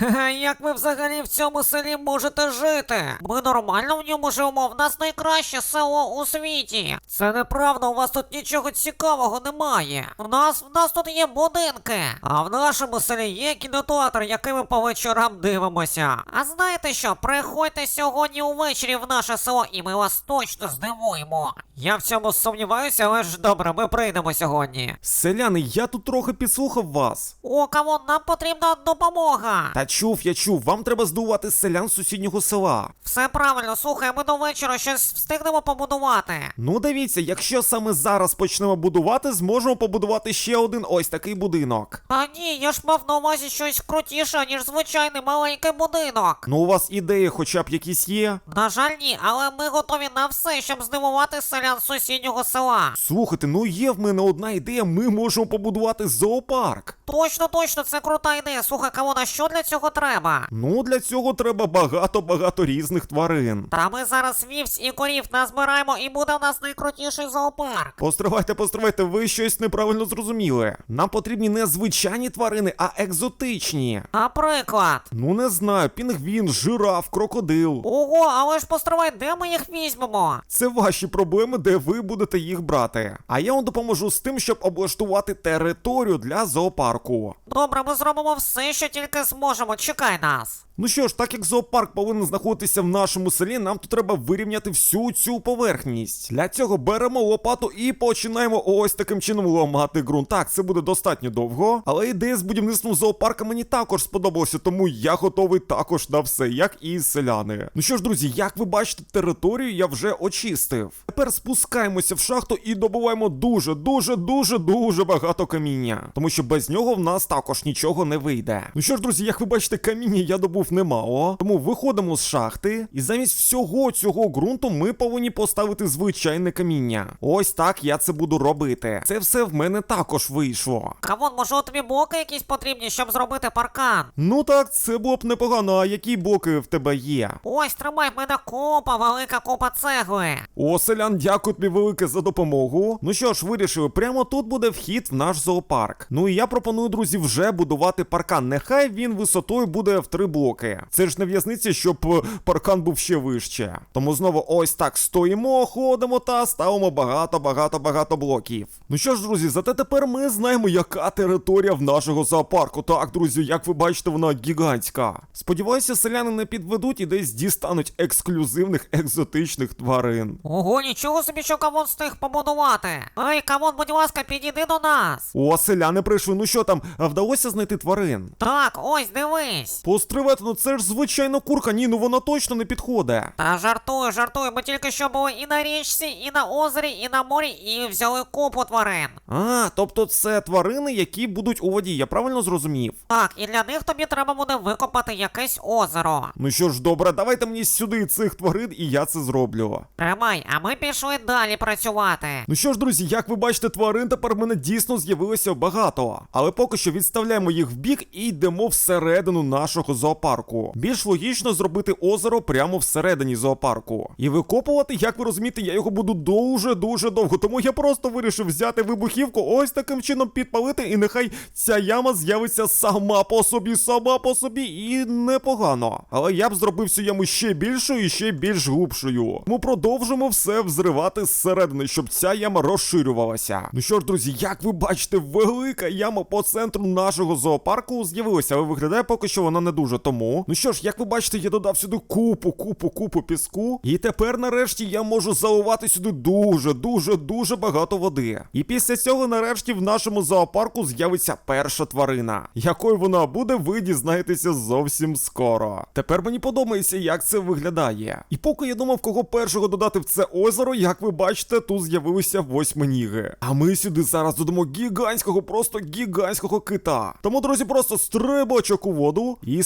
Як ви взагалі в цьому селі можете жити? Ми нормально в ньому живемо, в нас найкраще село у світі. Це неправда, у вас тут нічого цікавого немає. В нас в нас тут є будинки, а в нашому селі є кінотеатр, який ми по вечорам дивимося. А знаєте що? Приходьте сьогодні увечері в наше село, і ми вас точно здивуємо. Я в цьому сумніваюся, але ж добре, ми прийдемо сьогодні. Селяни, я тут трохи підслухав вас. О, кому нам потрібна допомога. Та чув, я чув, вам треба здивувати селян з сусіднього села. Все правильно, слухай, ми до вечора щось встигнемо побудувати. Ну дивіться, якщо саме зараз почнемо будувати, зможемо побудувати ще один ось такий будинок. Та ні, я ж мав на увазі щось крутіше, ніж звичайний маленький будинок. Ну у вас ідеї хоча б якісь є? На жаль, ні, але ми готові на все, щоб здивувати селян з сусіднього села. Слухайте, ну є в мене одна ідея, ми можемо побудувати зоопарк. Точно, точно, це крута ідея. Слухай, кого на що для цього треба? Ну, для цього треба багато-багато різних тварин. Та ми зараз вівць і корів назбираємо, і буде в нас найкрутіший зоопарк. Постривайте, постривайте, ви щось неправильно зрозуміли. Нам потрібні не звичайні тварини, а екзотичні. Наприклад. Ну не знаю, пінгвін, жираф, крокодил. Ого, але ж постривай, де ми їх візьмемо? Це ваші проблеми, де ви будете їх брати. А я вам допоможу з тим, щоб облаштувати територію для зоопарку. Добре, ми зробимо все, що тільки зможемо. Чекай нас. Ну що ж, так як зоопарк повинен знаходитися в нашому селі, нам тут треба вирівняти всю цю поверхність. Для цього беремо лопату і починаємо ось таким чином ламати ґрунт. Так, це буде достатньо довго, але ідея з будівництвом зоопарка мені також сподобалася, тому я готовий також на все, як і селяни. Ну що ж, друзі, як ви бачите, територію я вже очистив. Тепер спускаємося в шахту і добуваємо дуже, дуже, дуже, дуже багато каміння. Тому що без нього в нас також нічого не вийде. Ну що ж, друзі, як ви бачите, каміння я добув немало. Тому виходимо з шахти, і замість всього цього ґрунту ми повинні поставити звичайне каміння. Ось так я це буду робити. Це все в мене також вийшло. Камон, може тобі блоки якісь потрібні, щоб зробити паркан? Ну так, це було б непогано. А які боки в тебе є? Ось, тримай, в мене купа, велика купа цегли. О, селян, дякую тобі велике за допомогу. Ну що ж, вирішили, прямо тут буде вхід в наш зоопарк. Ну і я пропоную, друзі, вже будувати паркан. Нехай він висотою буде в три блоки. Це ж не в'язниця, щоб е, паркан був ще вище. Тому знову ось так стоїмо, ходимо та ставимо багато-багато-багато блоків. Ну що ж, друзі, зате тепер ми знаємо, яка територія в нашого зоопарку. Так, друзі, як ви бачите, вона гігантська. Сподіваюся, селяни не підведуть і десь дістануть ексклюзивних екзотичних тварин. Ого, нічого собі, що камон встиг побудувати. Ей, камон, будь ласка, підійди до нас. О, селяни прийшли. Ну що там, вдалося знайти тварин? Так, ось, дивись. Постривайте, ну це ж звичайно курка, ні, ну вона точно не підходить. Та жартую, жартую, ми тільки що були і на річці, і на озері, і на морі, і взяли купу тварин. А, тобто це тварини, які будуть у воді, я правильно зрозумів? Так, і для них тобі треба буде викопати якесь озеро. Ну що ж, добре, давайте мені сюди цих тварин, і я це зроблю. Тримай, а ми пішли далі працювати. Ну що ж, друзі, як ви бачите, тварин тепер в мене дійсно з'явилося багато. Але поки що відставляємо їх в бік і йдемо всередину нашого зоопарку. Більш логічно зробити озеро прямо всередині зоопарку. І викопувати, як ви розумієте, я його буду дуже-дуже довго. Тому я просто вирішив взяти вибухівку, ось таким чином підпалити, і нехай ця яма з'явиться сама по собі, сама по собі, і непогано. Але я б зробив цю яму ще більшою і ще більш глубшою. Ми продовжимо все взривати зсередини, щоб ця яма розширювалася. Ну що ж, друзі, як ви бачите, велика яма по центру нашого зоопарку з'явилася, але виглядає поки що вона не дуже тому. Ну що ж, як ви бачите, я додав сюди купу, купу, купу піску. І тепер, нарешті, я можу заливати сюди дуже, дуже, дуже багато води. І після цього, нарешті, в нашому зоопарку з'явиться перша тварина. Якою вона буде, ви дізнаєтеся зовсім скоро. Тепер мені подобається, як це виглядає. І поки я думав, кого першого додати в це озеро, як ви бачите, тут з'явилися восьминіги. А ми сюди зараз додамо гігантського, просто гігантського кита. Тому, друзі, просто стрибочок у воду і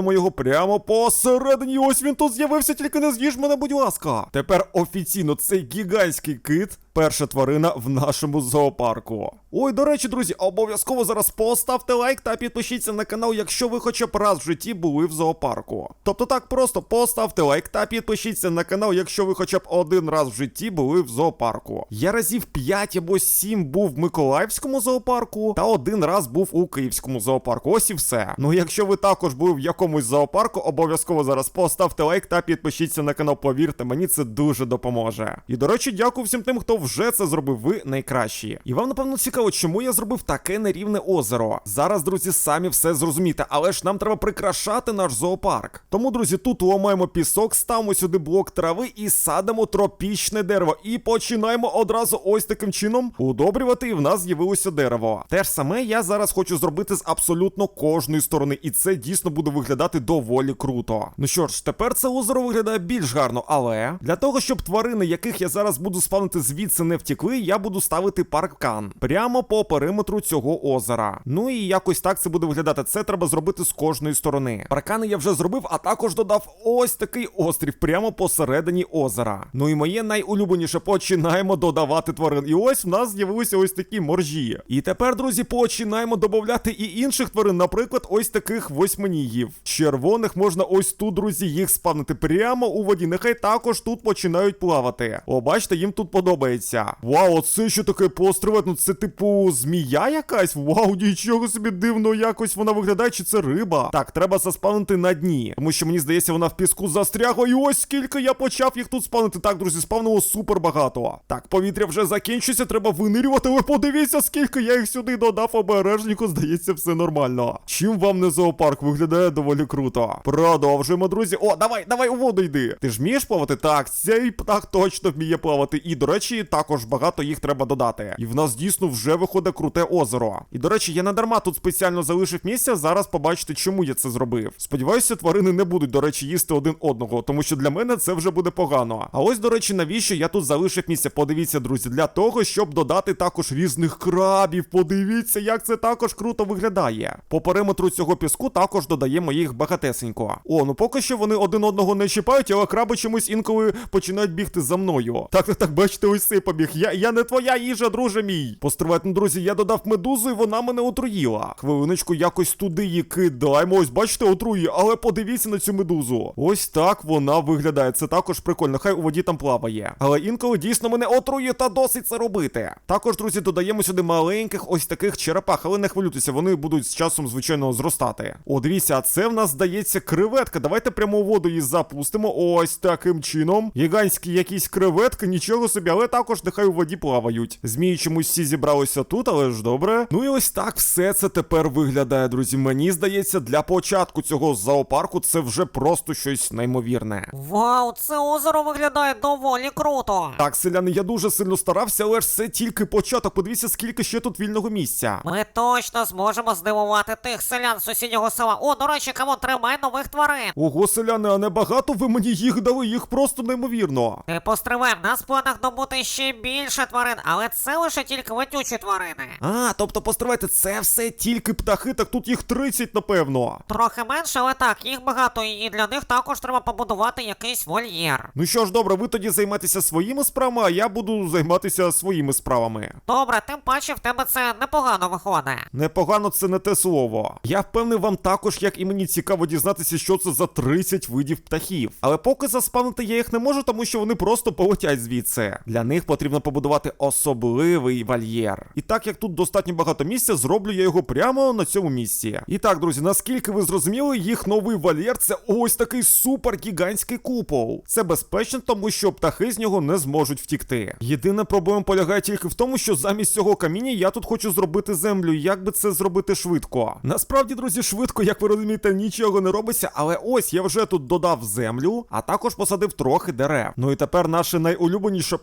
спавнимо його прямо посередині. Ось він тут з'явився, тільки не з'їж мене, будь ласка. Тепер офіційно цей гігантський кит Перша тварина в нашому зоопарку. Ой, до речі, друзі, обов'язково зараз поставте лайк та підпишіться на канал, якщо ви хоча б раз в житті були в зоопарку. Тобто так просто поставте лайк та підпишіться на канал, якщо ви хоча б один раз в житті були в зоопарку. Я разів 5 або 7 був в Миколаївському зоопарку, та один раз був у Київському зоопарку. Ось і все. Ну якщо ви також були в якомусь зоопарку, обов'язково зараз поставте лайк та підпишіться на канал. Повірте, мені це дуже допоможе. І до речі, дякую всім тим, хто вже це зробив. Ви найкращі. І вам напевно цікаво, чому я зробив таке нерівне озеро. Зараз, друзі, самі все зрозумієте, але ж нам треба прикрашати наш зоопарк. Тому, друзі, тут ламаємо пісок, ставимо сюди блок трави і садимо тропічне дерево. І починаємо одразу ось таким чином удобрювати, і в нас з'явилося дерево. Те ж саме я зараз хочу зробити з абсолютно кожної сторони, і це дійсно буде виглядати доволі круто. Ну що ж, тепер це озеро виглядає більш гарно, але для того, щоб тварини, яких я зараз буду спавнити звідси, не втікли, я буду ставити паркан прямо по периметру цього озера. Ну і якось так це буде виглядати. Це треба зробити з кожної сторони. Паркани я вже зробив, а також додав ось такий острів прямо посередині озера. Ну і моє найулюбленіше починаємо додавати тварин. І ось в нас з'явилися ось такі моржі. І тепер, друзі, починаємо додавати і інших тварин, наприклад, ось таких восьминіїв. Червоних можна ось тут, друзі, їх спавнити прямо у воді. Нехай також тут починають плавати. О, бачите, їм тут подобається. Вау, оце що таке пострівет? Ну це типу змія якась? Вау, нічого собі дивно, якось вона виглядає, чи це риба. Так, треба заспавнити на дні. Тому що мені здається, вона в піску застрягла. І ось скільки я почав їх тут спавнити. Так, друзі, спавнило супер багато. Так, повітря вже закінчується, треба винирювати. Ви подивіться, скільки я їх сюди додав обережніку. Здається, все нормально. Чим вам не зоопарк виглядає доволі круто. Продовжуємо, друзі. О, давай, давай у воду йди. Ти ж вмієш плавати? Так, цей птах точно вміє плавати. І, до речі, також багато їх треба додати. І в нас дійсно вже виходить круте озеро. І, до речі, я не дарма тут спеціально залишив місця. Зараз побачите, чому я це зробив. Сподіваюся, тварини не будуть, до речі, їсти один одного, тому що для мене це вже буде погано. А ось, до речі, навіщо я тут залишив місце? Подивіться, друзі, для того, щоб додати також різних крабів. Подивіться, як це також круто виглядає. По периметру цього піску також додаємо їх багатесенько. О, ну поки що вони один одного не чіпають, але краби чомусь інколи починають бігти за мною. Так, так, так, бачите, ось цей побіг. Я, я не твоя їжа, друже мій. Постривайте, ну, друзі, я додав медузу, і вона мене отруїла. Хвилиночку, якось туди її кидаємо. Ось, бачите, отрує, але подивіться на цю медузу. Ось так вона виглядає. Це також прикольно. Хай у воді там плаває. Але інколи дійсно мене отрує та досить це робити. Також, друзі, додаємо сюди маленьких ось таких черепах, але не хвилюйтеся, вони будуть з часом, звичайно, зростати. О, дивіться, а це в нас здається креветка. Давайте прямо у воду її запустимо. Ось таким чином. Гігантські якісь креветки, нічого собі, але також нехай у воді плавають. Змії чомусь всі зібралися тут, але ж добре. Ну і ось так все це тепер виглядає, друзі. Мені здається, для початку цього зоопарку це вже просто щось неймовірне. Вау, це озеро виглядає доволі круто. Так, селяни, я дуже сильно старався, але ж це тільки початок. Подивіться, скільки ще тут вільного місця. Ми точно зможемо здивувати тих селян з сусіднього села. О, до речі, камон, тримай нових тварин. Ого, селяни, а небагато ви мені їх дали, їх просто неймовірно. Ти постривай, в нас в планах добути ще більше тварин, але це лише тільки летючі тварини. А, тобто постривайте, це все тільки птахи, так тут їх 30, напевно. Трохи менше, але так, їх багато, і для них також треба побудувати якийсь вольєр. Ну що ж, добре, ви тоді займайтеся своїми справами, а я буду займатися своїми справами. Добре, тим паче в тебе це непогано виходить. Непогано це не те слово. Я впевнений вам також, як і мені цікаво дізнатися, що це за 30 видів птахів. Але поки заспавнити я їх не можу, тому що вони просто полетять звідси. Для них потрібно побудувати особливий вольєр. І так як тут достатньо багато місця, зроблю я його прямо на цьому місці. І так, друзі, наскільки ви зрозуміли, їх новий вольєр це ось такий супер гігантський купол. Це безпечно, тому що птахи з нього не зможуть втікти. Єдина проблема полягає тільки в тому, що замість цього каміння я тут хочу зробити землю. Як би це зробити швидко? Насправді, друзі, швидко, як ви розумієте, нічого не робиться, але ось я вже тут додав землю, а також посадив трохи дерев. Ну і тепер наше найулюбленіше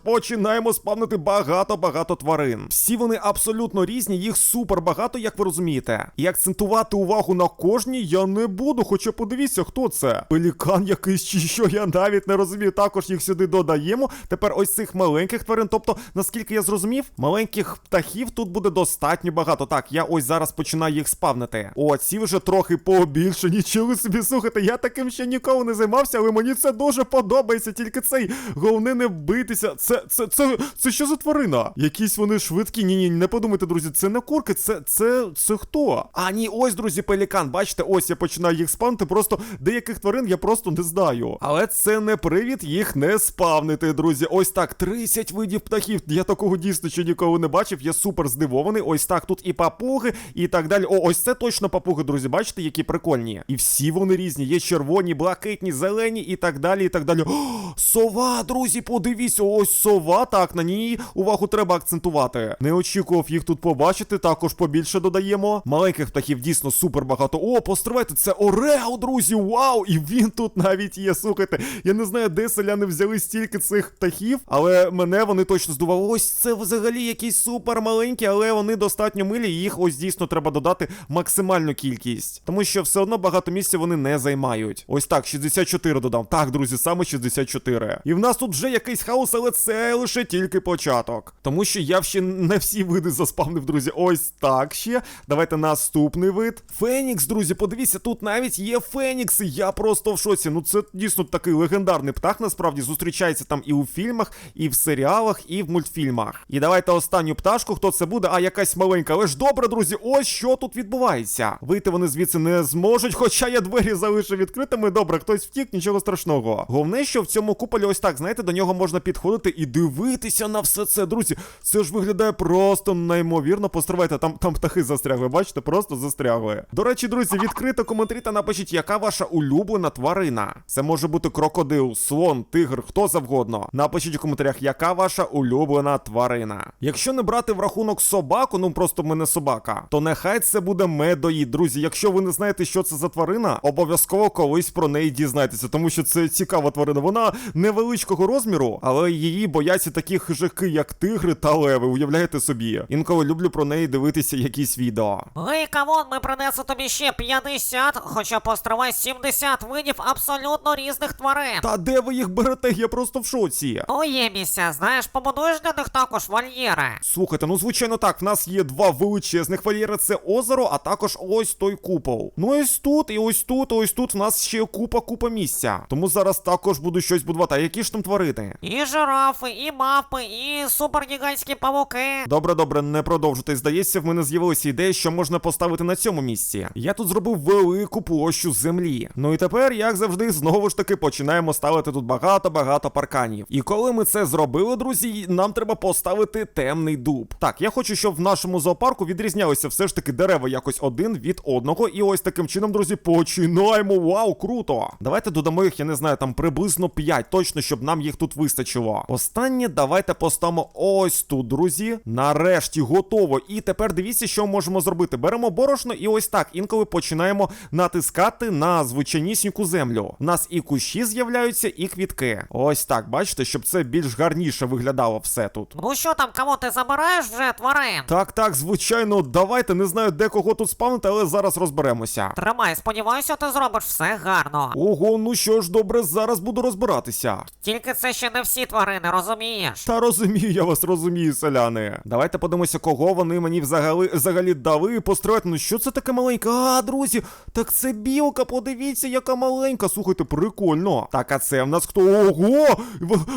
починаємо спавнити багато-багато тварин. Всі вони абсолютно різні, їх супер багато, як ви розумієте. І акцентувати увагу на кожній я не буду, хоча подивіться, хто це. Пелікан якийсь чи що, я навіть не розумію. Також їх сюди додаємо. Тепер ось цих маленьких тварин. Тобто, наскільки я зрозумів, маленьких птахів тут буде достатньо багато. Так, я ось зараз починаю їх спавнити. О, ці вже трохи побільше. Нічого собі слухайте, я таким ще ніколи не займався, але мені це дуже подобається. Тільки цей головне не битися. Це це це, це що за тварина? Якісь вони швидкі. Ні, ні, не подумайте, друзі, це не курки, це, це, це хто? А ні, ось, друзі, пелікан. Бачите, ось я починаю їх спавнити. Просто деяких тварин я просто не знаю. Але це не привід їх не спавнити, друзі. Ось так, 30 видів птахів. Я такого дійсно ще ніколи не бачив. Я супер здивований. Ось так, тут і папуги, і так далі. О, ось це точно папуги, друзі. Бачите, які прикольні. І всі вони різні. Є червоні, блакитні, зелені і так далі. І так далі. О, сова, друзі, подивіться, ось сова. Так, на ній увагу треба акцентувати. Не очікував їх тут побачити. Також побільше додаємо. Маленьких птахів дійсно супер багато. О, постривайте, це Орео, друзі. Вау! І він тут навіть є. Слухайте, я не знаю, де селяни взяли стільки цих птахів, але мене вони точно здували. Ось це взагалі якісь супер маленькі, але вони достатньо милі. Їх ось дійсно треба додати максимальну кількість. Тому що все одно багато місця вони не займають. Ось так, 64 додам. Так, друзі, саме 64. І в нас тут вже якийсь хаос, але це лише тільки початок. Тому що я ще не всі види заспавнив, друзі. Ось так ще. Давайте наступний вид. Фенікс, друзі, подивіться, тут навіть є фенікси. Я просто в шоці. Ну це дійсно такий легендарний птах, насправді зустрічається там і у фільмах, і в серіалах, і в мультфільмах. І давайте останню пташку, хто це буде, а якась маленька. Але ж добре, друзі, ось що тут відбувається. Вийти вони звідси не зможуть, хоча я двері залишив відкритими. Добре, хтось втік, нічого страшного. Головне, що в цьому куполі ось так, знаєте, до нього можна підходити і дивитися на все це, друзі. Це ж виглядає просто неймовірно. Постривайте, там, там птахи застрягли, бачите, просто застрягли. До речі, друзі, відкрито коментарі та напишіть, яка ваша улюблена тварина. Це може бути крокодил, слон, тигр, хто завгодно. Напишіть у коментарях, яка ваша улюблена тварина. Якщо не брати в рахунок собаку, ну просто мене собака, то нехай це буде медоїд. Друзі, якщо ви не знаєте, що це за тварина, обов'язково колись про неї дізнайтеся, тому що це цікава тварина. Вона невеличкого розміру, але її бояться такі хижаки, як тигри та леви. Уявляєте собі? Інколи люблю про неї дивитися якісь відео. Гей, камон, ми принесли тобі ще 50, хоча постривай 70 видів абсолютно різних тварин. Та де ви їх берете? Я просто в шоці. Є місця, знаєш, побудуєш для них також вольєри. Слухайте, ну звичайно так, в нас є два величезних вольєри, це озеро, а також ось той купол. Ну ось тут, і ось тут, і ось тут в нас ще купа купа місця. Тому зараз також буду щось будувати. А які ж там тварини? І жирафи, і мавпи, і супергігантські павуки. Добре, добре, не продовжуйте. Здається, в мене з'явилася ідея, що можна поставити на цьому місці. Я тут зробив велику площу землі. Ну і тепер, як завжди, знову ж таки починаємо ставити тут багато-багато парканів. І коли ми це зробили, друзі, нам треба поставити темний дуб. Так, я хочу, щоб в нашому зоопарку відрізнялися все ж таки дерева якось один від одного. І ось таким чином, друзі, починаємо. Вау, круто! Давайте додамо їх, я не знаю, там приблизно 5, точно, щоб нам їх тут вистачило. Останнє давайте поставимо ось тут, друзі. Нарешті готово. І тепер дивіться, що можемо зробити. Беремо борошно, і ось так. Інколи починаємо натискати на звичайнісіньку землю. У нас і кущі з'являються, і квітки. Ось так, бачите, щоб це більш гарніше виглядало все тут. Ну що там, кого ти забираєш вже тварин? Так, так, звичайно, давайте не знаю, де кого тут спавнити, але зараз розберемося. Тримай, сподіваюся, ти зробиш все гарно. Ого, ну що ж, добре, зараз буду розбиратися. Тільки це ще не всі тварини, розумієш? Та розумію, я вас розумію, селяни. Давайте подивимося, кого вони мені взагалі, взагалі дали построїти. Ну що це таке маленьке? А, друзі, так це білка, подивіться, яка маленька. Слухайте, прикольно. Так, а це в нас хто? Ого!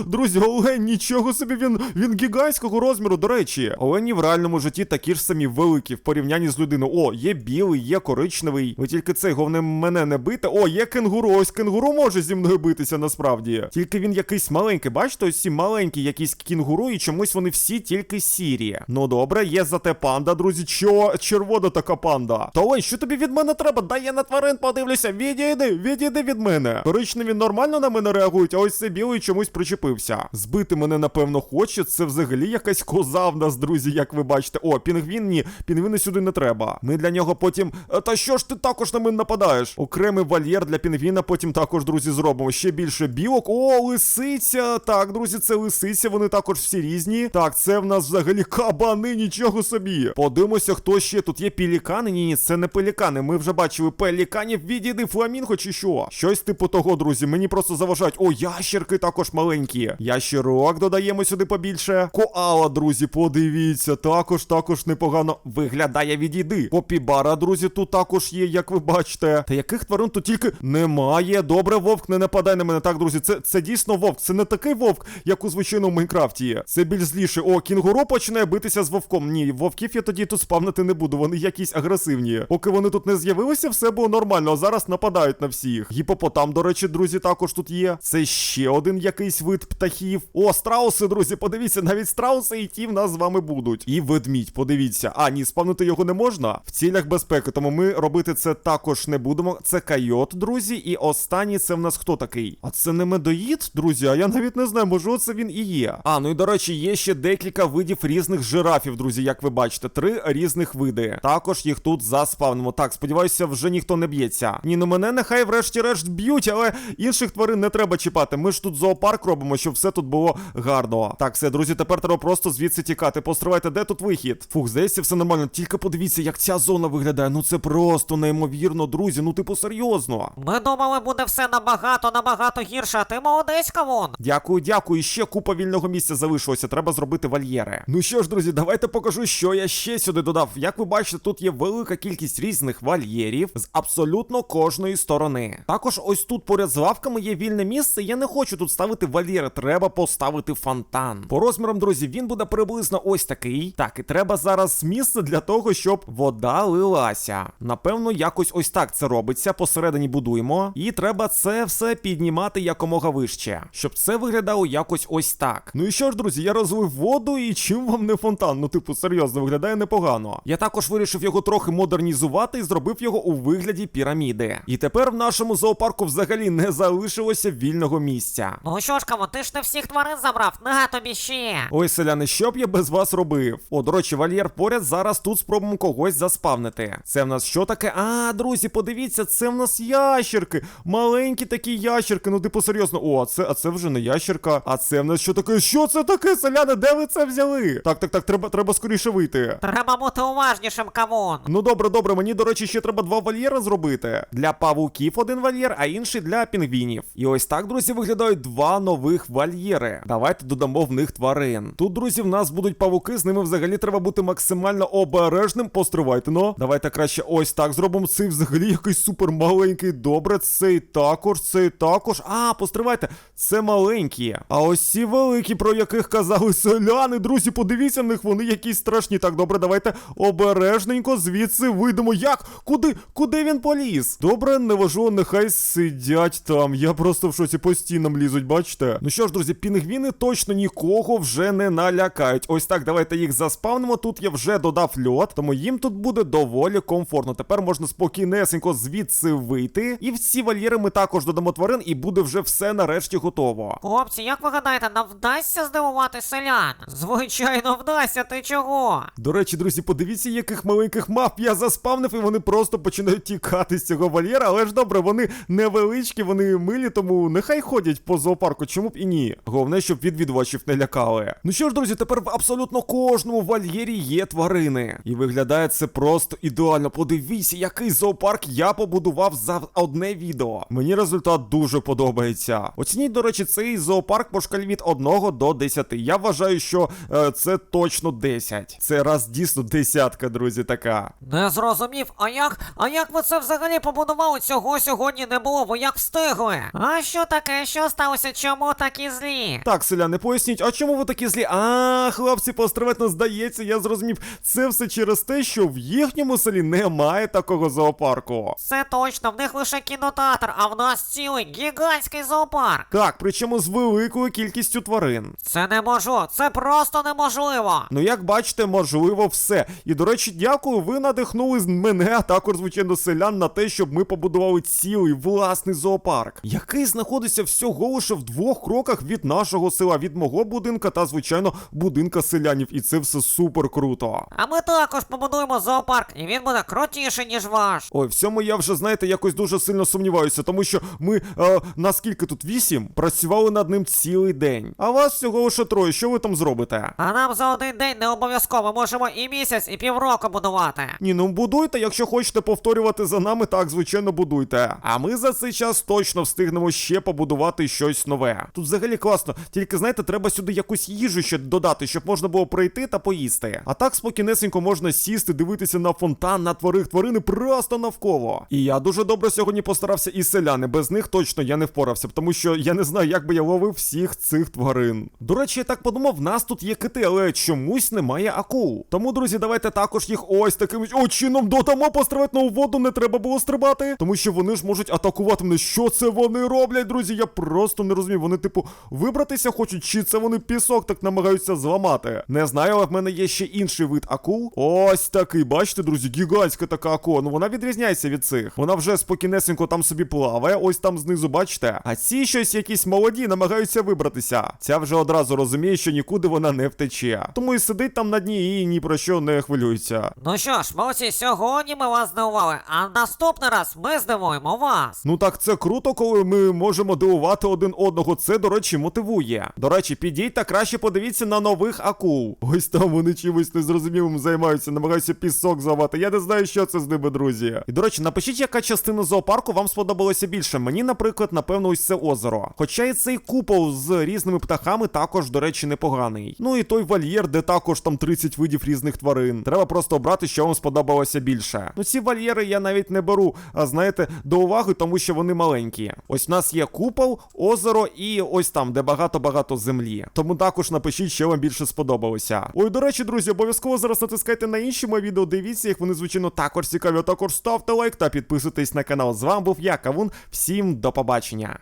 Друзі, олень, нічого собі, він, він гігантського розміру, до речі. Олені в реальному житті такі ж самі великі в порівнянні з людиною. О, є білий, є коричневий. Ви тільки цей, головне, мене не бити. О, є кенгуру. Ось кенгуру може зі мною битися насправді. Тільки він якийсь маленький. Бачите, ось ці маленькі якісь кінгуру, і чомусь вони всі тільки сірі. Ну добре, є зате панда, друзі. Чо червона така панда. Та ой, що тобі від мене треба? Дай я на тварин подивлюся. Відійди, відійди від мене. Коричневі нормально на мене реагують, а ось цей білий чомусь причепився. Збити мене, напевно, хоче. Це взагалі якась коза в нас, друзі, як ви бачите. О, пінгвін ні, пінгвіни сюди не треба. Ми для нього потім. «Е, Та що ж ти також на мене нападаєш? Окремий вольєр для пінгвіна потім також, друзі, зробимо. Ще більше білок. О, лисиця. Так, друзі, це лисиця, вони також всі різні. Так, це в нас взагалі кабани, нічого собі. Подивимося, хто ще тут є пелікани. Ні, ні, це не пелікани. Ми вже бачили пеліканів. Відійди фламінго чи що? Щось типу того, друзі. Мені просто заважають. О, ящерки також маленькі. Ящерок додаємо сюди побільше. Коала, друзі, подивіться, також, також непогано виглядає відійди. Попібара, друзі, тут також є, як ви бачите. Та яких тварин тут тільки немає. Добре, вовк, не нападай на мене. Так, друзі, це, це дійсно вовк. Це не такий вовк, як у звичайному в Майнкрафті. Це більш зліше. О, кінгуру починає битися з вовком. Ні, вовків я тоді тут спавнити не буду. Вони якісь агресивні. Поки вони тут не з'явилися, все було нормально. А зараз нападають на всіх. Гіпопотам, до речі, друзі, також тут є. Це ще один якийсь вид птахів. О, страуси, друзі, подивіться, навіть страуси і ті в нас з вами будуть. І ведмідь, подивіться. А, ні, спавнити його не можна в цілях безпеки, тому ми робити це також не будемо. Це койот, друзі. І останній це в нас хто такий? А це не медоїд, друзі. А я навіть не знаю, може це він і є. А, ну і до речі, є ще декілька видів різних жирафів, друзі, як ви бачите, три різних види. Також їх тут заспавнимо. Так, сподіваюся, вже ніхто не б'ється. Ні, ну мене нехай врешті-решт б'ють, але інших тварин не треба чіпати. Ми ж тут зоопарк робимо, щоб все тут було гарно. Так, все, друзі, тепер треба просто звідси тікати. Постривайте, де тут вихід? Фух, здається, все нормально. Тільки подивіться, як ця зона виглядає. Ну це просто неймовірно, друзі. Ну, типу, серйозно. Ми думали, буде все набагато, набагато гірше, а ти молодець, кавун. Дякую, дякую. Ще купа вільного місця залишилося. Треба зробити вольєри. Ну що ж, друзі, давайте покажу, що я ще сюди додав. Як ви бачите, тут є велика кількість різних вольєрів з абсолютно кожної сторони. Також ось тут поряд з лавками є вільне місце. Я не хочу тут ставити вольєри, треба поставити фонтан. По розмірам, друзі, він буде приблизно ось такий. Так, і треба зараз місце для того, щоб вода лилася. Напевно, якось ось так це робиться. Посередині будуємо. І треба це все піднімати якомога вище, щоб це виглядало якось ось так. Ну і що ж, друзі, я розлив воду, і чим вам не фонтан? Ну, типу, серйозно, виглядає непогано. Я також вирішив його трохи модернізувати і зробив його у вигляді піраміди. І тепер в нашому зоопарку взагалі не залишилося вільного місця. Ну що ж, кавун, ти ж не всіх тварин забрав, на тобі ще. Ой, селяни, що б я без вас робив? О, до речі, вольєр поряд зараз тут спробуємо когось заспавнити. Це в нас що таке? А, друзі, подивіться, це в нас ящерки. Маленькі такі ящерки. Ну, типу, серйозно. О, а це, а це вже не ящерка. А це в нас що таке? Що це таке, селяни? Де ви це взяли? Так, так, так, треба, треба скоріше вийти. Треба бути уважнішим, кавун. Ну добре, добре, мені, до речі, ще треба два вольєри зробити. Для павуків один вольєр, а інший для пінгвінів. І ось так, друзі, виглядають два нових вольєри. Давайте додамо в них тварин. Тут, друзі, в нас будуть павуки, з ними взагалі треба бути максимально обережним. Постривайте, ну. Давайте краще ось так зробимо. Цей взагалі якийсь супер маленький. Добре, цей також, цей також. А, постривайте, це маленькі. А ось ці великі, про яких казали селяни, друзі, подивіться на них, вони якісь страшні. Так, добре, давайте обережненько звідси вийдемо. Як? Куди? Куди він поліз? Добре, не важу, нехай сидять там. Я просто в шоці по стінам лізуть, бачите? Ну що ж, друзі, пінгвіни точно нікого вже не налякають. Ось так, давайте їх заспавнимо. Тут я вже додав льот, тому їм тут буде доволі комфортно. Тепер можна спокійнесенько звідси вийти. І в ці вольєри ми також додамо тварин, і буде вже все нарешті готово. Хлопці, як ви гадаєте, нам вдасться здивувати селян? Звичайно, вдасться, ти чого? До речі, друзі, подивіться, яких маленьких мавп я заспавнив, і вони просто починають тікати з цього вольєра. Але ж добре, вони невеличкі, вони милі, тому нехай ходять по зоопарку, чому б і ні. Головне, щоб відвідувачів не лякали. Ну що ж, друзі, тепер в абсолютно кожному вольєрі є тварини. І виглядає це просто ідеально. Подивіться, який зоопарк я побудував за одне відео. Мені результат дуже подобається. Оцініть, до речі, цей зоопарк по шкалі від 1 до 10. Я вважаю, що е, це точно 10. Це раз дійсно десятка, друзі, така. Не зрозумів, а як? А як ви це взагалі побудували? Цього сьогодні не було, ви як встигли? А що таке? Що сталося? Чому такі злі? Так, селяни, поясніть, а чому ви такі злі? А, хлопці, постривайте, здається, я зрозумів. Це все через те, що в їхньому селі немає такого зоопарку. Це точно, в них лише кінотеатр, а в нас цілий гігантський зоопарк. Так, причому з великою кількістю тварин. Це не можу, це просто неможливо. Ну, як бачите, можливо, все. І до речі, дякую, ви надихнули з мене, а також, звичайно, селян на те, щоб ми побудували цілий власний зоопарк, який знаходиться всього лише в двох кроках від нашого села, від мого будинка та, звичайно, будинка селянів. І це все супер круто. А ми також побудуємо зоопарк, і він буде крутіший, ніж ваш. Ой, в цьому я вже, знаєте, якось дуже сильно сумніваюся, тому що ми, е, наскільки тут вісім, працювали над ним цілий день. А вас всього лише троє, що ви там зробите? А нам за один день не обов'язково можемо і місяць, і півроку будувати. Ні, ну будуйте, якщо хочете повторювати за нами, так, звичайно, будуйте. А ми за цей час точно встигнемо ще побудувати щось нове. Тут взагалі класно, тільки знаєте, треба сюди якусь їжу ще додати, щоб можна було прийти та поїсти. А так спокійнесенько можна сісти, дивитися на фонтан, на тварих тварини просто навколо. І я дуже добре сьогодні постарався і селяни. Без них точно я не впорався, тому що я не знаю, як би я ловив всіх цих тварин. Тварин. До речі, я так подумав, в нас тут є кити, але чомусь немає акул. Тому, друзі, давайте також їх ось таким о, чином додамо пострибати на воду, не треба було стрибати, тому що вони ж можуть атакувати мене. Що це вони роблять, друзі? Я просто не розумію. Вони, типу, вибратися хочуть, чи це вони пісок так намагаються зламати. Не знаю, але в мене є ще інший вид акул. Ось такий, бачите, друзі, гігантська така акула. Ну вона відрізняється від цих. Вона вже спокійнесенько там собі плаває, ось там знизу, бачите. А ці щось якісь молоді, намагаються вибратися. Ця вже одразу розуміє, що нікуди вона не втече. Тому і сидить там на дні і ні про що не хвилюється. Ну що ж, молодці, сьогодні ми вас здивували, а наступний раз ми здивуємо вас. Ну так це круто, коли ми можемо дивувати один одного. Це, до речі, мотивує. До речі, підіть та краще подивіться на нових акул. Ось там вони чимось незрозумілим займаються, намагаються пісок зламати. Я не знаю, що це з ними, друзі. І до речі, напишіть, яка частина зоопарку вам сподобалася більше. Мені, наприклад, напевно, ось це озеро. Хоча і цей купол з різними птахами також, до речі, непоганий. Ну і той вольєр, де також там 30 видів різних тварин. Треба просто обрати, що вам сподобалося більше. Ну ці вольєри я навіть не беру, а знаєте, до уваги, тому що вони маленькі. Ось в нас є купол, озеро і ось там, де багато-багато землі. Тому також напишіть, що вам більше сподобалося. Ой, до речі, друзі, обов'язково зараз натискайте на інші мої відео, дивіться їх, вони звичайно також цікаві. Також ставте лайк та підписуйтесь на канал. З вами був я, Кавун. Всім до побачення.